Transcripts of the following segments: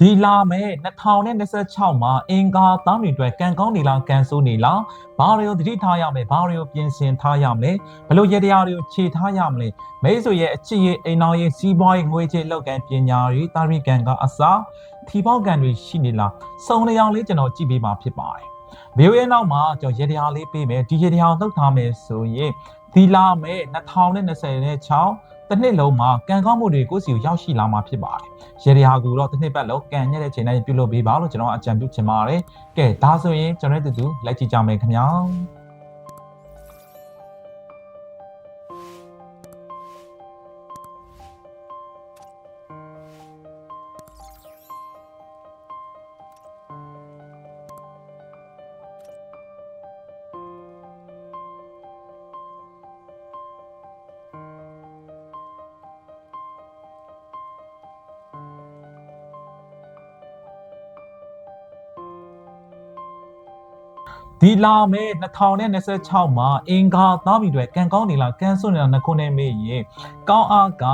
ဒီလာမဲ့2026မှာအင်္ဂါသားတွေအတွက်ကံကောင်းနေလားကံဆိုးနေလားဘာတွေကိုသတိထားရမလဲဘာတွေကိုပြင်ဆင်ထားရမလဲဘယ်လိုရတရားတွေကိုခြေထားရမလဲမိတ်ဆွေရဲ့အချစ်ရဲ့အိမ်တော်ရဲ့စီးပွားရေးငွေကြေးလောက်ကံပညာတွေတာရိကံကအစားထီပေါက်ကံတွေရှိနေလားစုံလျောင်လေးကျွန်တော်ကြည့်ပေးမှာဖြစ်ပါတယ်ဗီဒီယိုရဲ့နောက်မှာကျွန်တော်ရတရားလေးပေးမယ်ဒီရတရားကိုလှုပ်ထားမယ်ဆိုရင်ဒီလာမဲ့2026 တစ်နှစ်လုံးမှာကံကောင်းမှုတွေကိုယ့်စီကိုရောက်ရှိလာမှာဖြစ်ပါတယ်ရေဒီဟာကူတော့တစ်နှစ်ပတ်လုံးကံညက်တဲ့ချိန်တိုင်းပြုလုပ်ပေးပါလို့ကျွန်တော်အကြံပြုချင်ပါတယ်ကဲဒါဆိုရင်ကျွန်တော်တို့တူလိုက်ကြည့်ကြမယ်ခင်ဗျာ ဒီလာမဲ့2026မှာအင်္ဂါသားပြီတွေကံကောင်းနေလားကံစွန့်နေလားနှစ်ခုနဲ့မေးရင်ကောင်းအားက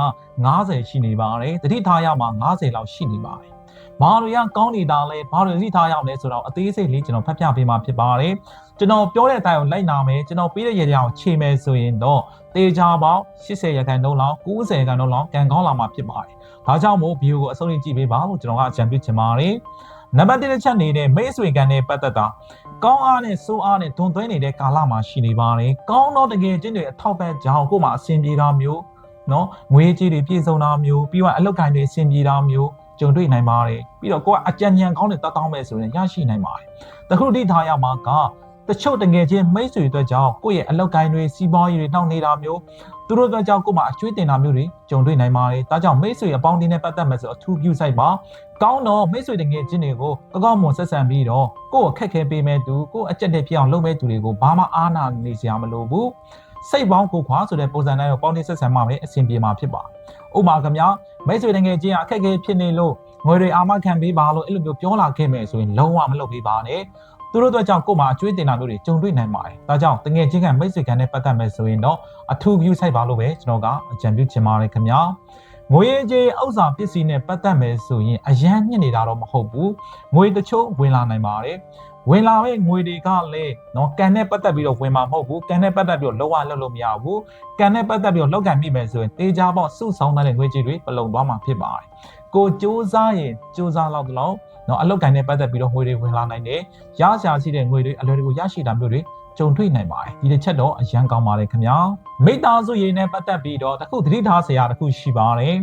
90ရှိနေပါတယ်တတိထားရမှာ90လောက်ရှိနေပါတယ်ဘာတွေကကောင်းနေတာလဲဘာတွေသိထားရအောင်လဲဆိုတော့အသေးစိတ်လေးကျွန်တော်ဖတ်ပြပေးမှာဖြစ်ပါတယ်ကျွန်တော်ပြောတဲ့အတိုင်းကိုလိုက်နာမယ်ကျွန်တော်ပေးတဲ့ရေတရားကိုချိန်မယ်ဆိုရင်တော့တေချာပေါင်း80ရာခိုင်နှုန်းလောက်90ရာခိုင်နှုန်းလောက်ကံကောင်းလာမှာဖြစ်ပါတယ်ဒါကြောင့်မို့ဗီဒီယိုကိုအဆုံးထိကြည့်ပေးပါလို့ကျွန်တော်ကအကြံပြုချင်ပါတယ်နံပါတ်1တစ်ချက်နေတဲ့မိတ်ဆွေကံနဲ့ပတ်သက်တာ ကောင်းအားနဲ့စိုးအားနဲ့ဒွန်သွင်းနေတဲ့ကာလမှာရှိနေပါတယ်။ကောင်းတော့တကယ်ချင်းတွေအထောက်ပံ့ကြောင်းကိုယ်မှာအဆင်ပြေတာမျိုးနော်ငွေကြေးတွေပြည့်စုံတာမျိုးပြီးတော့အလောက်ကိုင်းတွေအဆင်ပြေတာမျိုးကြုံတွေ့နိုင်ပါတယ်။ပြီးတော့ကိုကအကြံဉာဏ်ကောင်းတဲ့တတ်တောင်းမဲ့ဆိုရင်ရရှိနိုင်ပါတယ်။တခုတိထားရမှာက တချို့တကယ်ချင်းမိတ်ဆွေအတွက်ကြောင့်ကိုယ့်ရဲ့အလောက်ကိုင်းတွေစီးပွားရေးတွေနှောင့်နေတာမျိုးသူတို့အတွက်ကြောင့်ကိုယ်မှာအကျွေးတင်တာမျိုးတွေကြုံတွေ့နိုင်ပါတယ်။ဒါကြောင့်မိတ်ဆွေအပေါင်းအသင်းနဲ့ပတ်သက်မဲ့ဆိုအထူးပြုဆိုင်ပါ။ကောင်းတော့မိတ်ဆွေတကယ်ချင်းတွေကိုကောက်ကောက်မွန်ဆက်ဆံပြီးတော့ကိုယ့်ကိုခက်ခဲပေးမဲ့သူကိုယ့်အကြက်တဲ့ဖြစ်အောင်လုပ်မဲ့သူတွေကိုဘာမှအားနာနေစရာမလိုဘူးစိတ်ပေါင်းကိုခွာဆိုတဲ့ပုံစံတိုင်းကိုပေါင်းတိဆက်ဆံမှပဲအဆင်ပြေမှာဖြစ်ပါဥပမာခင်ဗျာမိတ်ဆွေတကယ်ချင်းအခက်ခဲဖြစ်နေလို့ငွေတွေအာမခံပေးပါလို့အဲ့လိုမျိုးပြောလာခဲ့မယ်ဆိုရင်လုံးဝမလုပ်ပေးပါနဲ့ သူတို့အတွက်ကြောင့်ကိုယ်မှာအကျွေးတင်တာမျိုးတွေကြုံတွေ့နိုင်ပါတယ်။ဒါကြောင့်တကယ်ချင်းကမိတ်ဆွေကံနဲ့ပတ်သက်မယ်ဆိုရင်တော့အထူး view ဆိုင်ပါလို့ပဲကျွန်တော်ကအကြံပြုချင်ပါတယ်ခင်ဗျာ။ငွေကြေးဥစ္စာပစ္စည်းနဲ့ပတ်သက်မယ်ဆိုရင်အရန်ညစ်နေတာတော့မဟုတ်ဘူး။ငွေတချို့ဝင်လာနိုင်ပါတယ်။ဝင်လာမဲ့ငွေတွေကလည်းနော်ကန်နဲ့ပတ်သက်ပြီးတော့ဝင်မှာမဟုတ်ဘူး။ကန်နဲ့ပတ်သက်ပြီးတော့လောကလှုပ်လို့မရဘူး။ကန်နဲ့ပတ်သက်ပြီးတော့လောက်ကန်မိမယ်ဆိုရင်တေချာပေါက်စုဆောင်းတဲ့ငွေကြေးတွေပလုံသွားမှာဖြစ်ပါတယ်။ကိုစူးစမ်းရင်စူးစမ်းလောက်တော့ နော်အလောက်ကန်နဲ့ပတ်သက်ပြီးတော့ငွေတွေဝင်လာနိုင်တယ်။ရရှာရှိတဲ့ငွေတွေအလွယ်တကူရရှိတာမျိုးတွေကြုံတွေ့နိုင်ပါတယ်ဒီတစ်ချက်တော့အရန်ကောင်းပါတယ်ခင်ဗျာမိသားစုရင်းနဲ့ပတ်သက်ပြီးတော့တခုသတိထားစရာတခုရှိပါတယ်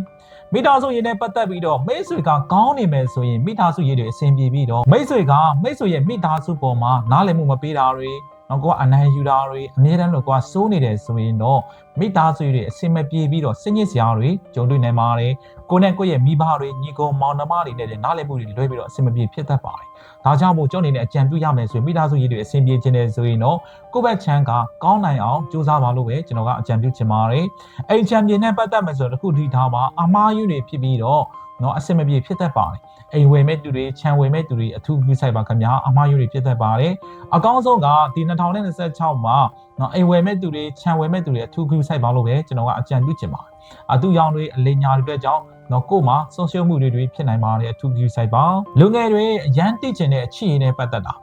မိသားစုရင်းနဲ့ပတ်သက်ပြီးတော့မိတ်ဆွေကကောင်းနေမယ်ဆိုရင်မိသားစုရင်းတွေအဆင်ပြေပြီးတော့မိတ်ဆွေကမိတ်ဆွေရဲ့မိသားစုပေါ်မှာနားလည်မှုမပေးတာတွေ နော်ကိုကအနိုင်ယူတာတွေအမြဲတမ်းလို့ကိုကစိုးနေတယ်ဆိုရင်တော့မိသားစုတွေအစင်မပြေပြီးတော့စိတ်ညစ်စရာတွေကြုံတွေ့နေပါတယ်ကိုနဲ့ကိုရဲ့မိဘတွေညီကောင်မောင်နှမတွေနဲ့လည်းနားလည်မှုတွေလွဲပြီးတော့အစင်မပြေဖြစ်တတ်ပါတယ်ဒါကြောင့်မို့ကျွန်အနေနဲ့အကြံပြုရမယ်ဆိုရင်မိသားစုရေးတွေအစင်ပြေခြင်းတယ်ဆိုရင်တော့ကိုယ့်ဘက်ချမ်းကကောင်းနိုင်အောင်ကြိုးစားပါလို့ပဲကျွန်တော်ကအကြံပြုချင်ပါတယ်အိမ်ချမ်းပြေနဲ့ပတ်သက်မယ်ဆိုတော့တခုထိထားပါအမားယူတွေဖြစ်ပြီးတော့နော်အစင်မပြေဖြစ်တတ်ပါတယ် အိမ်ဝယ်မဲ့သူတွေခြံဝယ်မဲ့သူတွေအထူးပြုဆိုင်ပါခင်ဗျာအမှားယွင်းတွေဖြစ်တတ်ပါတယ်အကောင်းဆုံးကဒီ2026မှာနော်အိမ်ဝယ်မဲ့သူတွေခြံဝယ်မဲ့သူတွေအထူးပြုဆိုင်ပါလို့ပဲကျွန်တော်ကအကြံပြုချင်ပါတယ်အတူရောင်းတွေအလင်းညာတွေအတွက်ကြောင့် နော်ကို့မှာဆုံးရှုံးမှုတွေတွေဖြစ်နိုင်ပါတယ်အထူးပြုဆိုင်ပါလူငယ်တွေအရန်တိကျင်တဲ့အချစ်ရည်နဲ့ပတ်သက်တာ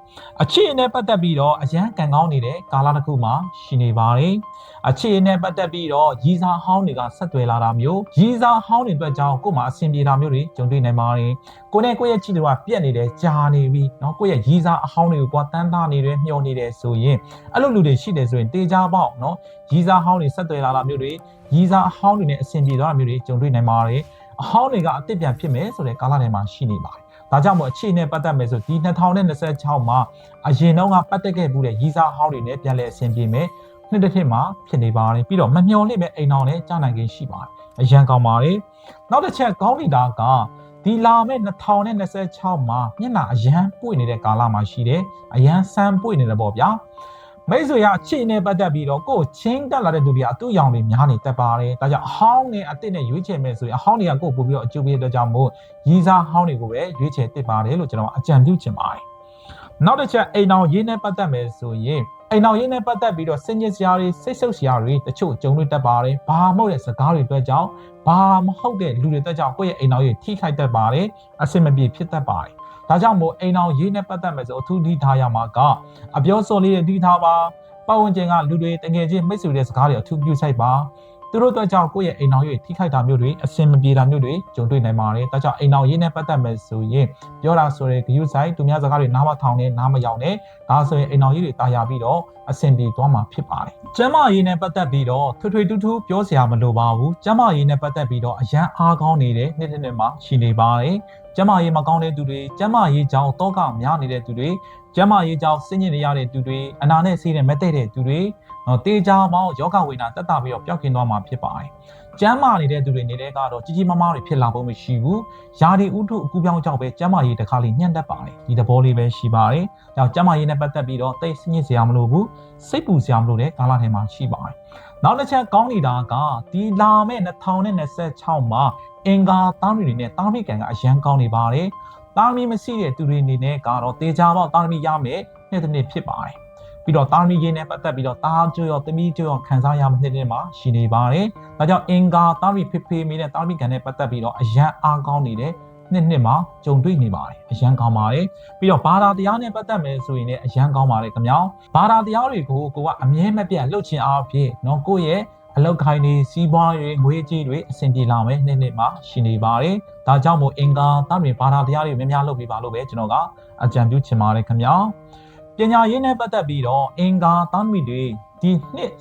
အချစ်ရည်နဲ့ပတ်သက်ပြီးတော့အရန်ကန်ကောင်းနေတဲ့ကာလတစ်ခုမှာရှိနေပါတယ်အချစ်ရည်နဲ့ပတ်သက်ပြီးတော့ရီစာဟောင်းတွေကဆက်သွယ်လာတာမျိုးရီစာဟောင်းတွေအတွက်ကြောင့်ကို့မှာအဆင်ပြေတာမျိုးတွေကြုံတွေ့နိုင်ပါတယ်ကိုနဲ့ကိုယ့်ရဲ့ချစ်တွေကပြက်နေတယ်ကြာနေပြီနော်ကိုယ့်ရဲ့ရီစာအဟောင်းတွေကိုကွာတန်းသားနေတယ်မျောနေတယ်ဆိုရင်အဲ့လိုလူတွေရှိတယ်ဆိုရင်တေချာပေါက်နော်ရီစာဟောင်းတွေဆက်သွယ်လာတာမျိုးတွေရီစာအဟောင်းတွေနဲ့အဆင်ပြေသွားတာမျိုးတွေကြုံတွေ့နိုင်ပါတယ် အဟောင်းတွေကအစ်စ်ပြန်ဖြစ်မယ်ဆိုတဲ့ကာလထဲမှာရှိနေပါတယ်။ဒါကြောင့်မို့အခြေအနေပတ်သက်မယ်ဆိုဒီ2026မှာအရင်တော့ကပတ်သက်ခဲ့မှုတဲ့ရီစာဟောင်းတွေနဲ့ပြန်လည်အဆင်ပြေမယ်။နှစ်တစ်နှစ်မှာဖြစ်နေပါတယ်ပြီးတော့မမျော်လင့်မဲ့အိမ်အောင်နဲ့ကြားနိုင်ခြင်းရှိပါတယ်။အရန်ကောင်းပါတယ်။နောက်တစ်ချက်ကောင်းနေတာကဒီလာမဲ့2026မှာမျက်နှာအရန်ပွင့်နေတဲ့ကာလမှာရှိတယ်။အရန်ဆန်းပွင့်နေတယ်ပေါ့ဗျာ။ မိတ်ဆွေရအခြေအနေပတ်သက်ပြီးတော့ကိုယ်ချင်းတက်လာတဲ့သူတွေကအတူရောင်တွေများနေတက်ပါတယ်။ဒါကြောင့်အဟောင်းနဲ့အစ်စ်နဲ့ရွေးချယ်မယ်ဆိုရင်အဟောင်းတွေကကိုယ်ပို့ပြီးတော့အကျိုးပေးတဲ့အတွက်ကြောင့်မို့ရီစာဟောင်းတွေကိုပဲရွေးချယ်တစ်ပါတယ်လို့ကျွန်တော်အကြံပြုချင်ပါတယ်။နောက်တစ်ချက်အိမ်အောင်ရေးနဲ့ပတ်သက်မယ်ဆိုရင်အိမ်တော်ရေးနဲ့ပတ်သက်ပြီးတော့စင်ကြစ်စရာတွေစိတ်ဆုပ်စရာတွေတချို့ကြုံတွေ့တတ်ပါတယ်ဘာမှမဟုတ်တဲ့စကားတွေအတွက်ကြောင့်ဘာမဟုတ်တဲ့လူတွေအတွက်ကြောင့်ကိုယ့်ရဲ့အိမ်တော်ရေးထိခိုက်တတ်ပါတယ်အဆင်မပြေဖြစ်တတ်ပါတယ် ဒါကြောင့်မို့အိမ်တော်ရေးနဲ့ပတ်သက်မယ်ဆိုအထူးသတိထားရမှာကအပြောစော်လေးတွေသတိထားပါပတ်ဝန်းကျင်ကလူတွေတကယ်ချင်းမိတ်ဆွေတဲ့စကားတွေအထူးပြုဆိုင်ပါ သူတို့အတွက်ကြောင့်ကိုယ့်ရဲ့အိမ်တော်ရေးထိခိုက်တာမျိုးတွေအဆင်မပြေတာမျိုးတွေကြုံတွေ့နိုင်ပါတယ်ဒါကြောင့်အိမ်တော်ရေးနဲ့ပတ်သက်မယ်ဆိုရင်ပြောတာဆိုတဲ့ဂယုဆိုင်သူများစကားတွေနားမထောင်နဲ့နားမယောင်နဲ့ဒါဆိုရင်အိမ်တော်ကြီးတွေတာယာပြီးတော့အဆင်ပြေသွားမှာဖြစ်ပါတယ်။ကျမ်းမာရေးနဲ့ပတ်သက်ပြီးတော့ထွေထွေတူးထူးပြောစရာမလိုပါဘူး။ကျမ်းမာရေးနဲ့ပတ်သက်ပြီးတော့အရန်အားကောင်းနေတဲ့နေ့တစ်နေ့မှာရှိနေပါတယ်။ကျမ်းမာရေးမကောင်းတဲ့သူတွေကျမ်းမာရေးကြောင့်တောကများနေတဲ့သူတွေကျမ်းမာရေးကြောင့်စိတ်ညစ်နေရတဲ့သူတွေအနာနဲ့ဆေးနဲ့မတည့်တဲ့သူတွေ နော်တေးကြမောင်းယောဂဝိနာတက်တာပြီးတော့ပျောက်ကင်းသွားမှာဖြစ်ပါတယ်။ကျမ်းမာနေတဲ့သူတွေနေတဲ့ကတော့ကြီးကြီးမားမားတွေဖြစ်လာဖို့မရှိဘူး။ယာဒီဥထုအကူပြောင်းကြောင့်ပဲကျမ်းမာရေးတစ်ခါလေးညှက်တတ်ပါတယ်။ဒီသဘောလေးပဲရှိပါတယ်။ကြောင့်ကျမ်းမာရေးနဲ့ပတ်သက်ပြီးတော့တိတ်ဆင်းရဲစရာမလိုဘူး။စိတ်ပူစရာမလိုတဲ့ကာလထဲမှာရှိပါတယ်။နောက်တစ်ချက်ကောင်းနေတာကဒီလာမဲ့2026မှာအင်္ဂါသားမီတွေနဲ့တာမီကန်ကအရန်ကောင်းနေပါတယ်။တာမီမရှိတဲ့သူတွေအနေနဲ့ကတော့တေချာပေါက်တာမီရမယ်နေ့တစ်နေ့ဖြစ်ပါတယ်။ ပြီးတော့တာမီရေးနဲ့ပတ်သက်ပြီးတော့တာကျွရောတမီကျွရောခံစားရမယ့်နေ့တစ်နေ့မှာရှိနေပါတယ်။ဒါကြောင့်အင်္ဂါတာမီဖေဖေမီနဲ့တာမီကန်နဲ့ပတ်သက်ပြီးတော့အရန်အားကောင်းနေတဲ့နှစ်နှစ်မှာကြုံတွေ့နေပါတယ်အရန်ကောင်းပါတယ်ပြီးတော့ဘာသာတရားနဲ့ပတ်သက်မယ်ဆိုရင်လည်းအရန်ကောင်းပါတယ်ခင်ဗျာဘာသာတရားတွေကိုကိုကအမြဲမပြတ်လှုပ်ချင်အားဖြင့်เนาะကိုယ့်ရဲ့အလောက်ခိုင်းနေစီးပွားရေးငွေကြေးတွေအဆင်ပြေလာမယ်နှစ်နှစ်မှာရှိနေပါတယ်ဒါကြောင့်မို့အင်္ဂါတာမီဘာသာတရားတွေများများလုပ်ပေးပါလို့ပဲကျွန်တော်ကအကြံပြုချင်ပါတယ်ခင်ဗျာ ပညာရေးနဲ့ပတ်သက်ပြီးတော့အင်္ဂါတာမီတွေဒီနှစ်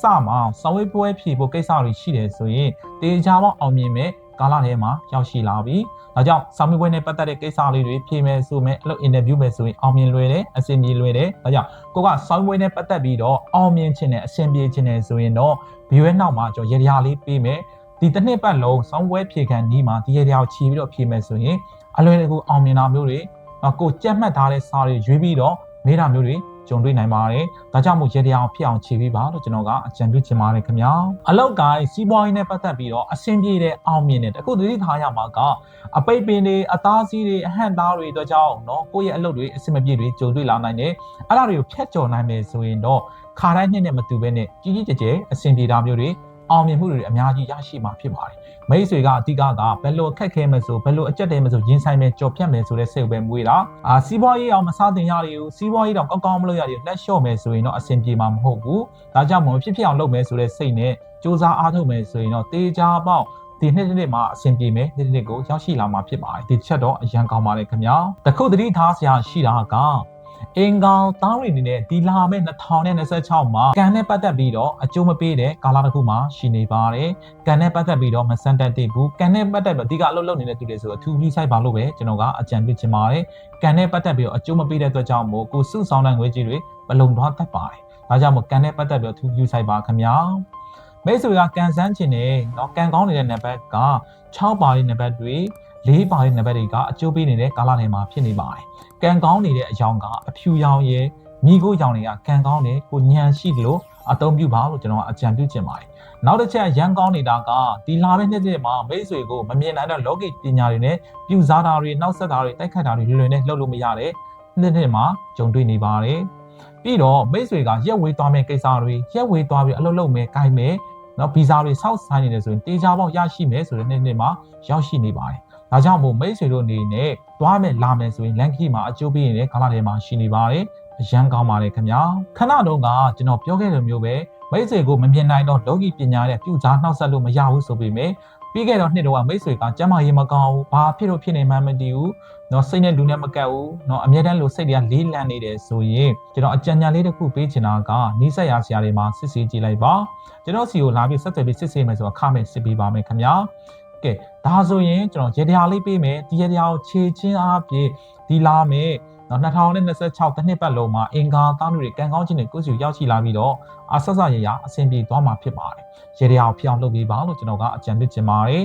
စမှာစာဝေးပွဲဖြည့်ဖို့ကိစ္စတွေရှိတယ်ဆိုရင်တေချာပေါအောင်မြင်မဲ့ကာလထဲမှာရောက်ရှိလာပြီ။ဒါကြောင့်စာမေးပွဲနဲ့ပတ်သက်တဲ့ကိစ္စလေးတွေဖြေမယ်ဆိုမယ်အဲ့လို interview မယ်ဆိုရင်အောင်မြင်လွယ်တယ်အဆင်ပြေလွယ်တယ်။ဒါကြောင့်ကိုကစာမေးပွဲနဲ့ပတ်သက်ပြီးတော့အောင်မြင်ခြင်းနဲ့အဆင်ပြေခြင်းနဲ့ဆိုရင်တော့ဘီဝဲနောက်မှာကျွန်တော်ရေရာလေးပေးမယ်။ဒီတစ်နှစ်ပတ်လုံးစောင်းပွဲဖြေခံနီးမှာဒီရေရာကိုချီပြီးတော့ဖြေမယ်ဆိုရင်အလွယ်တကူအောင်မြင်တာမျိုးတွေနော်ကိုကြက်မှတ်ထားတဲ့စာတွေရွေးပြီးတော့ နေတာမျိုးတွေကြုံတွေ့နိုင်ပါတယ်။ဒါကြောင့်မို့ရေတရာဖြစ်အောင်ခြေပြီးပါလို့ကျွန်တော်ကအကြံပြုချင်ပါတယ်ခင်ဗျာ။အလောက်ကိုင်းစီးပွားရေးနဲ့ပတ်သက်ပြီးတော့အဆင်ပြေတဲ့အောင်မြင်တဲ့တခုသတိထားရမှာကအပိတ်ပင်တွေအသားစီးတွေအဟန့်သားတွေတို့ကြောင့်နော်ကိုယ့်ရဲ့အလုပ်တွေအဆင်မပြေတွေကြုံတွေ့လာနိုင်တယ်။အဲ့ဒါတွေကိုဖျက်ကျော်နိုင်မယ်ဆိုရင်တော့ခါတိုင်းနှစ်နဲ့မတူဘဲနဲ့ကြီးကြီးကျယ်ကျယ်အဆင်ပြေတာမျိုးတွေ အောင်မြင်မှုတွေအများကြီးရရှိမှာဖြစ်ပါတယ်။မိတ်ဆွေကအတိကကဘယ်လိုအခက်ခဲမယ်ဆိုဘယ်လိုအကြက်တဲမယ်ဆိုရင်ဆိုင်မယ်ကြော်ဖြတ်မယ်ဆိုတဲ့စိတ်ပဲမွေးတာ။အာစီးပွားရေးအောင်မစားတင်ရရဘူးစီးပွားရေးတော့ကောင်းကောင်းမလုပ်ရရလက်လျှော့မယ်ဆိုရင်တော့အဆင်ပြေမှာမဟုတ်ဘူး။ဒါကြောင့်မဖြစ်ဖြစ်အောင်လုပ်မယ်ဆိုတဲ့စိတ်နဲ့စူးစမ်းအားထုတ်မယ်ဆိုရင်တော့တေချာပေါက်ဒီနှစ်တစ်နှစ်မှာအဆင်ပြေမယ်ဒီနှစ်ကိုရောက်ရှိလာမှာဖြစ်ပါတယ်ဒီချက်တော့အရန်ကောင်းပါတယ်ခင်ဗျာတခုသတိထားစရာရှိတာက အင်ကောင်သားတွေအနေနဲ့ဒီလာမယ့်2026မှာကံနဲ့ပတ်သက်ပြီးတော့အကျိုးမပေးတဲ့ကာလတစ်ခုမှာရှိနေပါတယ်။ကံနဲ့ပတ်သက်ပြီးတော့မစမ်းတတ်တဲ့ဘူး။ကံနဲ့ပတ်သက်ပြီးအဓိကအလုပ်လုပ်နေတဲ့သူတွေဆိုတော့သူလူဆိုင်ပါလို့ပဲကျွန်တော်ကအကြံပြုချင်ပါတယ်။ကံနဲ့ပတ်သက်ပြီးတော့အကျိုးမပေးတဲ့အတွက်ကြောင့်မို့ကိုစုဆောင်တဲ့ငွေကြေးတွေမလုံသွားတတ်ပါတယ်။ဒါကြောင့်မို့ကံနဲ့ပတ်သက်ပြီးတော့သူလူဆိုင်ပါခင်ဗျာ။မိတ်ဆွေကကန်ဆန်းချင်တယ်။နော်ကန်ကောင်းနေတဲ့နံပါတ်က6ပါးလေးနံပါတ်တွေ ၄ပါးတဲ့နံပါတ်တွေကအကျိုးပေးနေတဲ့ကာလထဲမှာဖြစ်နေပါတယ်။ကံကောင်းနေတဲ့အကြောင်းကအဖြူရောင်ရဲ့မိခိုးရောင်တွေကကံကောင်းတယ်ကိုညံရှိတယ်လို့အသုံးပြုပါလို့ကျွန်တော်အကြံပြုချင်ပါတယ်။နောက်တစ်ချက်ရန်ကောင်းနေတာကဒီလာတဲ့နှစ်တည်းမှာမိတ်ဆွေကိုမမြင်နိုင်တဲ့လောကီပညာတွေနဲ့ပြူစားတာတွေနောက်ဆက်တာတွေတိုက်ခတ်တာတွေလွယ်လွယ်နဲ့လှုပ်လို့မရတဲ့နှစ်တည်းမှာကြုံတွေ့နေပါတယ်။ပြီးတော့မိတ်ဆွေကရက်ဝေးသွားမယ့်ကိစ္စတွေရက်ဝေးသွားပြီးအလုပ်လုပ်မယ်၊ကိုင်မယ်နော်ဗီဇာတွေစောက်ဆိုင်နေတယ်ဆိုရင်တေချာပေါက်ရရှိမယ်ဆိုတဲ့နေ့နေ့မှာရောက်ရှိနေပါတယ်။ ဒါကြောင့်မို့မိတ်ဆွေတို့အနေနဲ့သွားမယ်လာမယ်ဆိုရင်လန်ကီမှာအကျိုးပေးနေတဲ့ကာလထဲမှာရှိနေပါတယ်။အရန်ကောင်းပါတယ်ခင်ဗျာ။ခဏတုန်းကကျွန်တော်ပြောခဲ့တဲ့မျိုးပဲမိတ်ဆွေကိုမမြင်နိုင်တော့လောကီပညာနဲ့ပြုစားနှောက်ဆက်လို့မရဘူးဆိုပေမဲ့ပြီးခဲ့တော့နှစ်တော့မိတ်ဆွေကကျမ်းမာရေးမကောင်းဘူး။ဘာဖြစ်လို့ဖြစ်နေမှန်းမသိဘူး။နော်စိတ်နဲ့လူနဲ့မကပ်ဘူး။နော်အမြဲတမ်းလို့စိတ်တွေကလေးလံနေတယ်ဆိုရင်ကျွန်တော်အကြံဉာဏ်လေးတစ်ခုပေးချင်တာကနီးစပ်ရာဆရာတွေမှာစစ်ဆေးကြည့်လိုက်ပါ။ကျွန်တော်စီကိုလာပြီးဆက်သွယ်ပြီးစစ်ဆေးမယ်ဆိုတော့ခမဲ့စစ်ပေးပါမယ်ခင်ဗျာ။ ကဲဒါဆိုရင်ကျွန်တော်ရေတရားလေးပေးမယ်ဒီရေတရားကိုခြေချင်းအားဖြင့်ဒီလာမယ်နော်2026တစ်နှစ်ပတ်လုံးမှာအင်္ဂါသားလူတွေကံကောင်းခြင်းတွေကိုယ်စီရောက်ရှိလာပြီးတော့အဆက်ဆက်ရရအဆင်ပြေသွားမှာဖြစ်ပါတယ်ရေတရားကိုဖျောင်းလုပ်ပေးပါလို့ကျွန်တော်ကအကြံပြုချင်ပါတယ်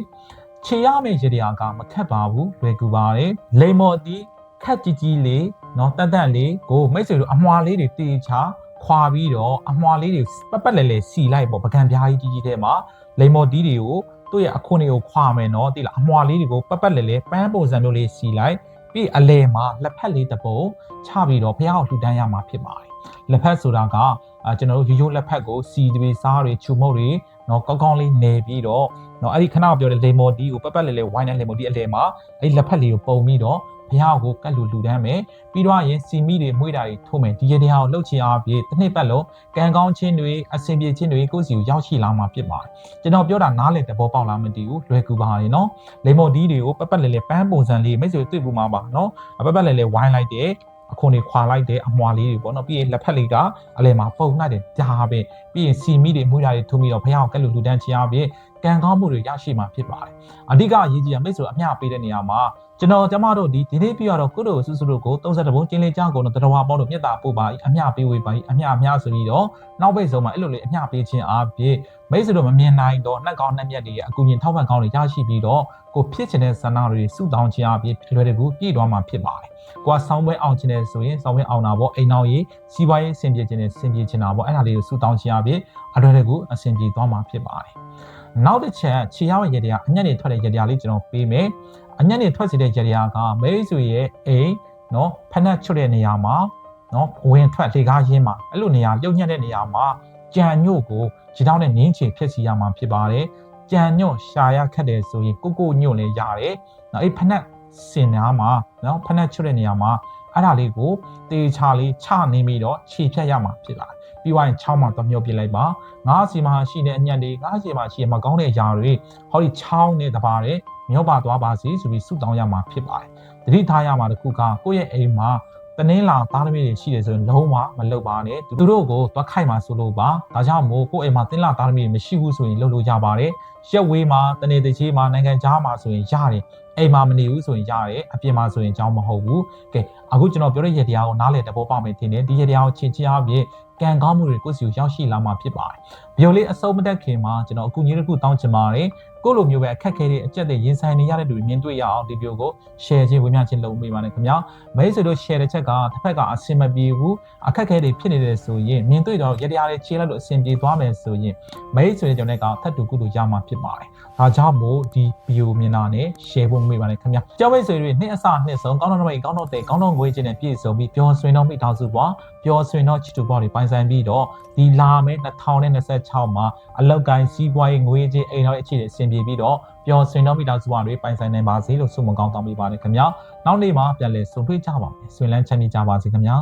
ခြေရမယ့်ရေတရားကမခက်ပါဘူးလွယ်ကူပါတယ်လိမ္မော်တီခက်ကြီးကြီးလေးနော်တက်တက်လေးကိုမိတ်ဆွေတို့အမွှာလေးတွေတေချာခွာပြီးတော့အမွှာလေးတွေပတ်ပတ်လဲလဲစီလိုက်ပေါ့ပကံပြားကြီးကြီးကြီးထဲမှာလိမ္မော်တီတွေကို သူ့ရဲ့အခွင့်အရေးကိုခွာမယ်နော်တိလားအမွှာလေးတွေကိုပတ်ပတ်လဲလဲပန်းပုံစံမျိုးလေးစီလိုက်ပြီးအလဲမှာလက်ဖက်လေးတစ်ပုံချပြီးတော့ဘုရားကိုလှူဒန်းရမှာဖြစ်ပါတယ်လက်ဖက်ဆိုတာကအာကျွန်တော်တို့ရိုးရိုးလက်ဖက်ကိုစီတွေစားတွေချူမုတ်တွေနော်ကောင်းကောင်းလေးနေပြီးတော့နော်အဲ့ဒီခဏပြောတဲ့လေမော်တီကိုပက်ပက်လေလေဝိုင်းတဲ့လေမော်တီအလဲမှာအဲ့ဒီလက်ဖက်လေးကိုပုံပြီးတော့ ဘုရားကိုကတ်လူလူတန်းမယ်ပြီးတော့ရင်စီမီတွေမွေးတာတွေထိုးမယ်ဒီရတရားကိုလှုပ်ချင်အားဖြင့်တစ်နှစ်ပတ်လုံးကံကောင်းခြင်းတွေအဆင်ပြေခြင်းတွေကိုယ့်စီကိုရောက်ရှိလာမှာဖြစ်ပါတယ်ကျွန်တော်ပြောတာနားလည်သဘောပေါက်လားမသိဘူးလွယ်ကူပါလေနော်လေမော်တီတွေကိုပက်ပက်လေလေပန်းပုံစံလေးမိတ်ဆွေတွေ့ပူမှာပါနော်ပက်ပက်လေလေဝိုင်းလိုက်တယ်အခုနေခွာလိုက်တဲ့အမွာလေးတွေပေါ့နော်ပြီးရင်လက်ဖက်လေးကအလဲမှာပုံနှက်တယ်ဒါပဲပြီးရင်စီမီတွေမွေးတာတွေထိုးပြီးတော့ဘုရားကိုကတ်လူလူတန်းချင်အားဖြင့်ကံကောင်းမှုတွေရရှိမှာဖြစ်ပါတယ်အဓိကအရေးကြီးတာမိတ်ဆွေအမျှပေးတဲ့နေရာမှာ ကျွန်တော်ကျမတို့ဒီဒီနေ့ပြရတော့ကုတို့စုစုတို့ကို30ဘုံကျင်းလေးကြောင်းကုန်တော့တတော်ဝါပေါင်းတို့မြတ်တာပို့ပါအမျှပေးဝေးပါအမျှအမျှဆိုပြီးတော့နောက်ပိတ်ဆုံးမှာအဲ့လိုလေးအမျှပေးခြင်းအားဖြင့်မိတ်ဆွေတို့မမြင်နိုင်တော့နှက်ကောင်းနှက်မြက်တွေရဲ့အကူအညီထောက်ပံ့ကောင်းတွေရရှိပြီးတော့ကိုဖြစ်ချင်တဲ့ဆန္ဒတွေစုတောင်းခြင်းအားဖြင့်လွယ်တကူပြည့်သွားမှာဖြစ်ပါတယ်ကိုကဆောင်းပွဲအောင်ခြင်းနဲ့ဆိုရင်ဆောင်းပွဲအောင်တာပေါ့အိမ်အောင်ရေးစီးပွားရေးအဆင်ပြေခြင်းနဲ့အဆင်ပြေခြင်းတာပေါ့အဲ့ဒါလေးကိုစုတောင်းခြင်းအားဖြင့်အလွယ်တကူအဆင်ပြေသွားမှာဖြစ်ပါတယ်နောက်တစ်ချက်ခြေရောက်ရတဲ့ကအညက်နေထွက်တဲ့ရတဲ့လေးကျွန်တော်ပေးမယ် အညက်နေထွက်စေတဲ့ရတဲ့ကမိတ်ဆွေရဲ့အိမ်နော်ဖက်နှက်ချွတ်တဲ့နေရာမှာနော်ဝင်ထွက်လေကားရင်းမှာအဲ့လိုနေရာပြုတ်ညက်တဲ့နေရာမှာကြံညို့ကိုခြေထောက်နဲ့နင်းချေဖြစ်စီရမှာဖြစ်ပါတယ်ကြံညို့ရှာရခက်တယ်ဆိုရင်ကိုကိုညို့လည်းရတယ်နော်အဲ့ဖက်နှက်စင်နာမှာနော်ဖက်နှက်ချွတ်တဲ့နေရာမှာအဲ့ဒါလေးကိုတေချာလေးချနေပြီးတော့ခြေဖြတ်ရမှာဖြစ်လာတယ်ပြီးသွားရင်ချောင်းမှာတော့မျိုးပြလိုက်ပါငါးစီမှာရှိတဲ့အညံ့တွေငါးစီမှာရှိတဲ့မကောင်းတဲ့အရာတွေဟောဒီချောင်းနဲ့တပါးတဲ့ မျိုးပါသွားပါစေဆိုပြီးဆုတောင်းရမှာဖြစ်ပါတယ်တတိထားရမှာတခုကကိုယ့်ရဲ့အိမ်မှာတနင်းလာသားသမီးတွေရှိတယ်ဆိုရင်လုံးဝမလုပ်ပါနဲ့သူတို့ကိုသွားခိုက်မှာဆိုလို့ပါဒါကြောင့်မို့ကိုယ့်အိမ်မှာတင်းလာသားသမီးတွေမရှိဘူးဆိုရင်လုပ်လို့ရပါတယ်ရက်ဝေးမှာတနေတချေးမှာနိုင်ငံခြားမှာဆိုရင်ရတယ်အိမ်မှာမနေဘူးဆိုရင်ရတယ်အပြင်မှာဆိုရင်အကြောင်းမဟုတ်ဘူးကဲအခုကျွန်တော်ပြောတဲ့ရတရားကိုနားလည်တဘောပေါက်မယ်ထင်တယ်ဒီရတရားကိုချင်းချင်းအပြင် ကံကောင်းမှုတွေကိုယ့်စီကိုရောက်ရှိလာမှာဖြစ်ပါတယ်ဗီယိုလေးအစုံမတက်ခင်မှာကျွန်တော်အကူအညီတစ်ခုတောင်းချင်ပါတယ်ကိုလိုမျိုးပဲအခက်ခဲတွေအကျက်တွေရင်ဆိုင်နေရတဲ့လူတွေမြင်တွေ့ရအောင်ဒီဗီဒီယိုကို share ခြင်းဝေမျှခြင်းလုပ်ပေးပါနဲ့ခင်ဗျာမိတ်ဆွေတို့ share တဲ့ချက်ကတစ်ဖက်ကအဆင်မပြေဘူးအခက်ခဲတွေဖြစ်နေတယ်ဆိုရင်မြင်တွေ့တော့ရတရားတွေခြေလိုက်လို့အဆင်ပြေသွားမယ်ဆိုရင်မိတ်ဆွေကျွန်တော်ကထပ်တူကုတူရမှာဖြစ်ပါတယ်ဒါကြောင့်မို့ဒီဗီဒီယိုမြင်တာနဲ့ share ဖို့မေးပါနဲ့ခင်ဗျာကြောက်မိတ်ဆွေတွေနှစ်အစနှစ်ဆုံးကောင်းတော့မိတ်ကောင်းတော့တဲ့ကောင်းတော့ငွေချင်းနဲ့ပြည့်စုံပြီးပျော်ရွှင်တော့မိသားစုပွား ပျော်ရွှင်တော့ချစ်တူပွားတွေပိုင်ဆိုင်ပြီးတော့ဒီလာမယ့်2026မှာအလောက်ကိုင်းစီးပွားရေးငွေချင်းအိမ်တော်ရဲ့အခြေအနေအဆင်ပြေပြီးတော့ပျော်ရွှင်တော့မိသားစုပွားတွေပိုင်ဆိုင်နိုင်ပါစေလို့ဆုမကောင်းတောင်းပေးပါနဲ့ခင်ဗျာနောက်နေ့မှာပြန်လည်ဆုံတွေ့ကြပါမယ်ဆွေလန်းချမ်းမြေ့ကြပါစေခင်ဗျာ